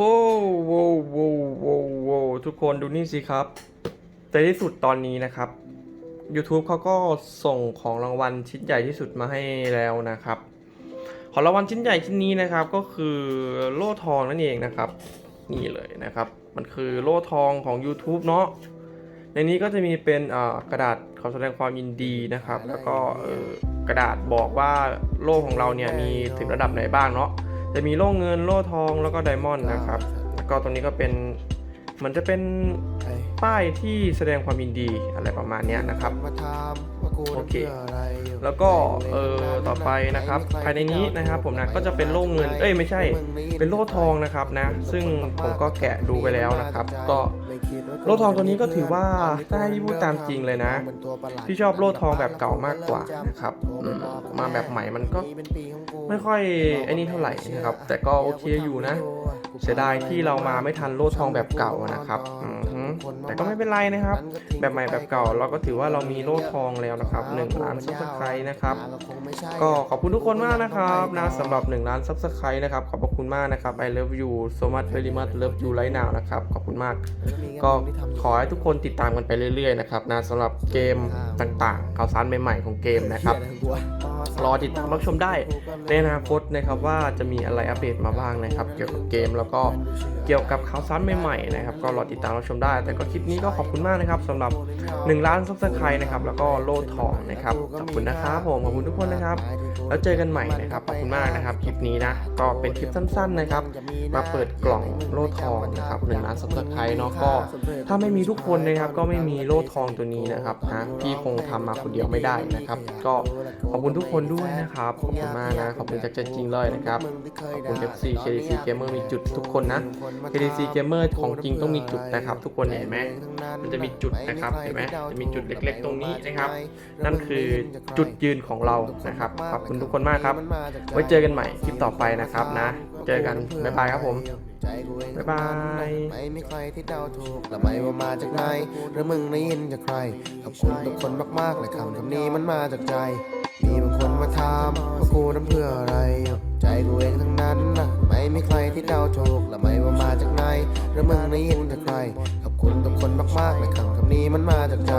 โอ้โวโวโวโวทุกคนดูนี่สิครับในที่สุดตอนนี้นะครับ YouTube เขาก็ส่งของรางวัลชิ้นใหญ่ที่สุดมาให้แล้วนะครับ ของรางวัลชิ้นใหญ่ชิ้นนี้นะครับ ก็คือโล่ทองนั่นเองนะครับ นี่เลยนะครับ มันคือโล่ทองของ YouTube เนาะในนี้ก็จะมีเป็นกระดาษขอแสดงความยินดีนะครับ แล้วก็กระดาษบอกว่าโล่ของเราเนี่ยมีถึงระดับไหนบ้างเนาะ จะมีโล่เงินโล่ทองแล้วก็ไดมอนด์นะครับ แล้วก็ตรงนี้ก็เป็นเห มันจะเป็นป้ายที่แสดงความยินดีอะไรประมาณเนี้ยนะครับโอเคแล้วก็เออต่อไปนะครับภายในนี้นะครับผมนะก็จะเป็นโล่เงินเอ้ยไม่ใช่ เป็นโล่ทองนะครับนะ ซึ่งผมก็แกะดูไปแล้วนะครับ ก็โล่ทองตัวนี้ก็ถือว่าถ้าให้พี่พูดตามจริงเลยนะพี่ชอบโล่ทองแบบเก่ามากกว่านะครับอืมมาแบบใหม่มันก็ไม่ค่อยไอ้นี่เท่าไหร่นะครับ แต่ก็โอเคอยู่นะเสียดายที่เรามาไม่ทันโล่ทองแบบเก่านะครับแต่ก็ไม่เป็นไรนะครับ แบบใหม่แบบเก่าเราก็ถือว่าเรามีโล่ทองแล้วนะครับ1ล้านซับสไครต์นะครับก็ขอบคุณทุกคนมากนะครับนะสำหรับ 1 ล้านซับสไครต์นะครับขอบพระคุณมากนะครับ I love you so much very much love you right now นะครับขอบคุณมาก ก็ขอให้ทุกคนติดตามกันไปเรื่อยๆนะครับนะสำหรับเกมต่างๆข่าวสารใหม่ๆของเกมนะครับ รอติดตามรับชมได้ ในอนาคตนะครับว่าจะมีอะไรอัปเดตมาบ้างนะครับ เกี่ยวกับเกมแล้วก็เกี่ยวกับข่าวสารใหม่ๆนะครับก็รอติดตามรับชมได้ แต่ก็คลิปนี้ก็ขอบคุณมากนะครับสำหรับ 1 ล้านซับสไครต์นะครับแล้วก็โล่ทองนะครับขอบคุณนะครับผมขอบคุณทุกคนนะครับ แล้วเจอกันใหม่นะครับขอบคุณมากนะครับคลิปนี้นะก็เป็นคลิปสั้น ๆนะครับ มาเปิดกล่องโล่ทองนะครับหนึ่งล้านซับสไครต์เนาะก็ถ้าไม่มีทุกคนนะครับก็ไม่มีโล่ทองตัวนี้นะครับนะพี่คงทำมาคนเดียวไม่ได้นะครับ ก็ขอบคุณทุกคนด้วยนะครับ ขอบคุณมากนะ ขอบคุณจากใจจริงเลยนะครับ ขอบคุณ FC KDC Gamer มีจุดทุกคนนะ KDC Gamer ของจริงต้องมีจุดนะครับ ทุกคนเห็นไหมมันจะมีจุดนะครับ เห็นไหมจะมีจุดเล็กๆ ตรงนี้นะครับ นั่นคือจุดยืนของเรา นะครับ ขอบคุณทุกคนมากครับ ไว้เจอกันใหม่คลิปต่อไปนะครับนะ เจอกัน บ๊ายบายครับผมบ๊ายบายไม่มีใครที่เดาถูกและไม่ว่ามาจากไหนหรือมึงได้ยินจากใคร ขอบคุณทุกคนมากๆและคำคำนี้มันมาจากใจ มีบางคนมาถามว่ากูนั้นเพื่ออะไร ใจกูเองทั้งนั้นนะไม่มีใครที่เดาถูกและไม่ว่ามาจากไหนหรือมึงได้ยินจากใครขอบคุณทุกคนมากๆในคำคำนี้มันมาจากใจ